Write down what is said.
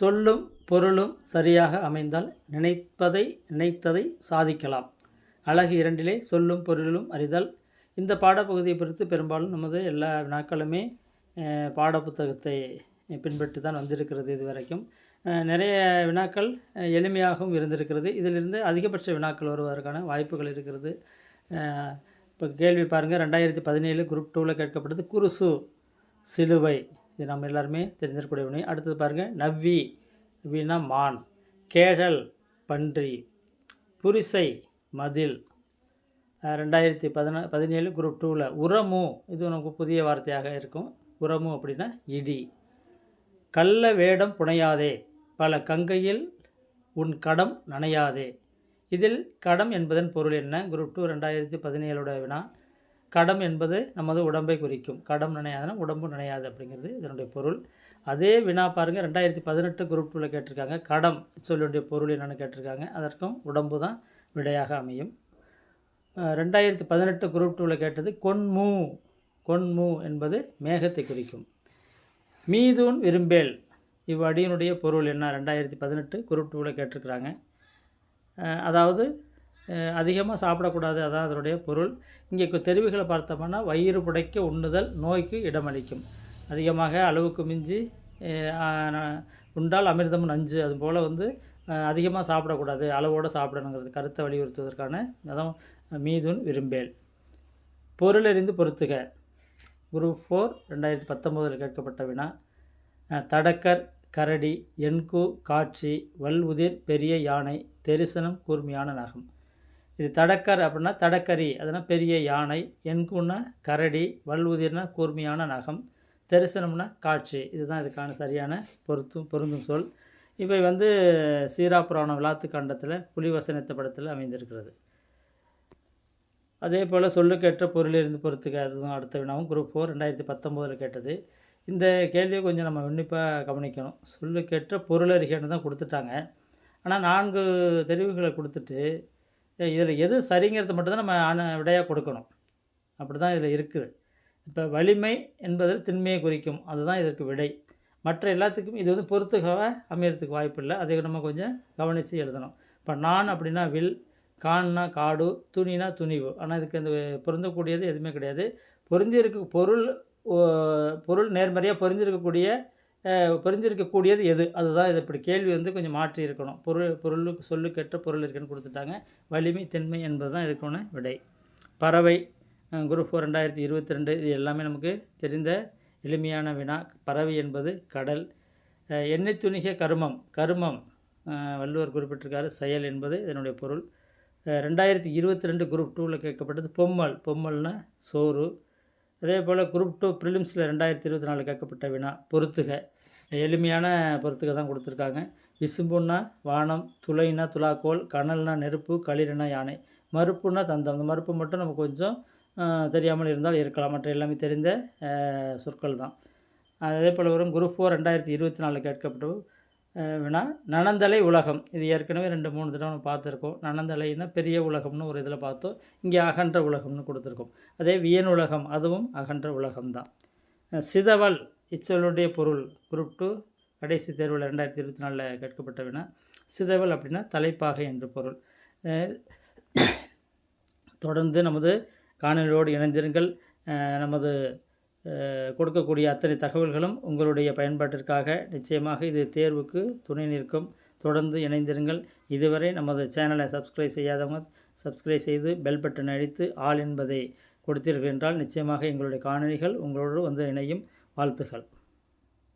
சொல்லும் பொருளும் சரியாக அமைந்தால் நினைப்பதை நினைத்ததை சாதிக்கலாம். அழகு இரண்டிலே சொல்லும் பொருளும் அறிதல் இந்த பாடப்பகுதியை பொறுத்து பெரும்பாலும் நமது எல்லா வினாக்களுமே பாடப்புத்தகத்தை பின்பற்றி தான் வந்திருக்கிறது இது வரைக்கும் நிறைய வினாக்கள் எளிமையாகவும் இருந்திருக்கிறது. இதிலிருந்து அதிகபட்ச வினாக்கள் வருவதற்கான வாய்ப்புகள் இருக்கிறது. இப்போ கேள்வி பாருங்கள் ரெண்டாயிரத்தி பதினேழு குரூப் டூவில் கேட்கப்பட்டது குருசு சிலுவை. இது நம்ம எல்லாருமே தெரிஞ்சிருக்கக்கூடிய வினை அடுத்தது பாருங்கள் நவ்வி. நவ்வினா மான். கேழல் பன்றி. புரிசை மதில். ரெண்டாயிரத்தி பதினா பதினேழு குரூப் டூவில் உரமு. இது நமக்கு புதிய வார்த்தையாக இருக்கும். உரமு அப்படின்னா இடி. கள்ள வேடம் புனையாதே. பல கங்கையில் உன் கடம் நனையாதே. இதில் கடம் என்பதன் பொருள் என்ன? குரூப் டூ ரெண்டாயிரத்தி பதினேழோட வினா. கடம் என்பது நமது உடம்பை குறிக்கும். கடம் நினையாதுன்னா உடம்பு நினையாது அப்படிங்கிறது இதனுடைய பொருள். அதே வினா பாருங்கள் ரெண்டாயிரத்தி பதினெட்டு குரூப் டூவில் கேட்டிருக்காங்க. கடம் சொல்லுடைய பொருள் என்னென்னு கேட்டிருக்காங்க. அதற்கும் உடம்பு தான் விடையாக அமையும். ரெண்டாயிரத்தி பதினெட்டு குரூப் டூவில் கேட்டது கொன்மு. கொன்மு என்பது மேகத்தை குறிக்கும். மீதூன் விரும்பேல். இவ்வடியினுடைய பொருள் என்ன? ரெண்டாயிரத்தி பதினெட்டு குரூப் டூவில் கேட்டிருக்கிறாங்க. அதாவது அதிகமாக சாப்பிடக்கூடாது அதான் அதனுடைய பொருள். இங்கே தெருவிகளை தெரிவுகளை பார்த்தோம்னா வயிறு புடைக்க உண்ணுதல் நோய்க்கு இடமளிக்கும். அதிகமாக அளவுக்கு மிஞ்சி உண்டால் அமிர்தம் நஞ்சு அதுபோல் வந்து அதிகமாக சாப்பிடக்கூடாது அளவோடு சாப்பிடணுங்கிறது கருத்தை வலியுறுத்துவதற்கான அதான் மீதுன் விரும்பேல். பொருளறிந்து பொறுத்துக. குரூப் ஃபோர் ரெண்டாயிரத்தி பத்தொம்போதில் கேட்கப்பட்ட வினா. தடக்கர் கரடி எண்கு காட்சி வல்உதிர் பெரிய யானை தெரிசனம் கூர்மையான நகம். இது தடக்கர் அப்படின்னா தடக்கரி அதனால் பெரிய யானை எண்குன்னா கரடி வல்உதிர்னா கூர்மையான நகம் தரிசனம்னா காட்சி. இதுதான் இதுக்கான சரியான பொருத்தும் பொருந்தும் சொல். இவை வந்து சீரா புராணம் விளாத்து கண்டத்தில் புலிவசனத்த படத்தில் அமைந்திருக்கிறது. அதே போல் சொல்லுக்கேற்ற பொருளிலிருந்து பொறுத்துக்க அதுதான் அடுத்த வினாவும். குரூப் ஃபோர் ரெண்டாயிரத்தி பத்தொம்போதில் கேட்டது. இந்த கேள்வியை கொஞ்சம் நம்ம உன்னிப்பாக கவனிக்கணும். சொல்லுக்கேற்ற பொருளறிகன்னு தான் கொடுத்துட்டாங்க. ஆனால் நான்கு தெரிவுகளை கொடுத்துட்டு இதில் எது சரிங்கிறத மட்டும்தான் நம்ம ஆன விடையாக கொடுக்கணும். அப்படி தான் இதில் இருக்குது. இப்போ வலிமை என்பது திண்மையை குறிக்கும். அதுதான் இதற்கு விடை. மற்ற எல்லாத்துக்கும் இது வந்து பொறுத்துக்காக அமையறதுக்கு வாய்ப்பு இல்லை. அதை நம்ம கொஞ்சம் கவனித்து எழுதணும். இப்போ நான் அப்படின்னா வில் கான்னா காடு துணினா துணிவு. ஆனால் இதுக்கு அந்த பொருந்தக்கூடியது எதுவுமே கிடையாது. பொருந்திருக்க பொருள் ஓ, பொருள் நேர்மறையாக பொருந்திருக்கக்கூடிய புரிஞ்சிருக்கக்கூடியது எது? அதுதான் இது. இப்படி கேள்வி வந்து கொஞ்சம் மாற்றி இருக்கணும். பொருள் பொருளுக்கு சொல்லுக்கேற்ற பொருள் இருக்குன்னு கொடுத்துட்டாங்க. வலிமை தின்மை என்பது தான் இதுக்கான விடை. பறவை குரூப் ஃபோர் ரெண்டாயிரத்தி இருபத்தி ரெண்டு இது எல்லாமே நமக்கு தெரிந்த எளிமையான வினா. பறவை என்பது கடல். எண்ணெய் துணிக கருமம். கருமம் வள்ளுவர் குறிப்பிட்டிருக்காரு. செயல் என்பது இதனுடைய பொருள். ரெண்டாயிரத்தி இருபத்தி ரெண்டு குரூப் டூவில் கேட்கப்பட்டது பொம்மல். பொம்மல்னா சோறு. அதே போல் குரூப் டூ ப்ரிலிம்ஸில் ரெண்டாயிரத்தி இருபத்தி நாலு கேட்கப்பட்ட வினா பொறுத்துக. எளிமையான பொறுத்துக்க தான் கொடுத்துருக்காங்க. விசும்புன்னா வானம் துளைனா துலாக்கோல் கனல்னா நெருப்பு களிர்னா யானை. மறுப்புன்னா தந்தம். அந்த மறுப்பு மட்டும் நம்ம கொஞ்சம் தெரியாமல் இருந்தால் இருக்கலாம். மற்ற எல்லாமே தெரிந்த சொற்கள் தான். அதே போல் வரும் குரூப் ஃபோர் ரெண்டாயிரத்தி இருபத்தி நாலில் கேட்கப்பட்ட வினா நனந்தலை உலகம். இது ஏற்கனவே ரெண்டு மூணு தடவை நம்ம பார்த்துருக்கோம். நனந்தலைன்னா பெரிய உலகம்னு ஒரு இதில் பார்த்தோம். இங்கே அகன்ற உலகம்னு கொடுத்துருக்கோம். அதே வியன் உலகம் அதுவும் அகன்ற உலகம் தான் சிதவல் இச்சொல்லுடைய பொருள் குரூப் டூ கடைசி தேர்வில் ரெண்டாயிரத்தி இருபத்தி நாலில் கேட்கப்பட்ட வினா சிதவல் அப்படின்னா தலைப்பாகை என்று பொருள். தொடர்ந்து நமது காணொலியோடு இணைந்திருங்கள். நமது கொடுக்கக்கூடிய அத்தனை தகவல்களும் உங்களுடைய பயன்பாட்டிற்காக நிச்சயமாக இது தேர்வுக்கு துணை நிற்கும். தொடர்ந்து இணைந்திருங்கள். இதுவரை நமது சேனலை சப்ஸ்கிரைப் செய்யாதவங்க சப்ஸ்கிரைப் செய்து பெல் பட்டன் அழித்து ஆல் என்பதை கொடுத்தீர்கள் என்றால் நிச்சயமாக எங்களுடைய காணொலிகள் உங்களோடு வந்து இணையும். வாழ்த்துகள்.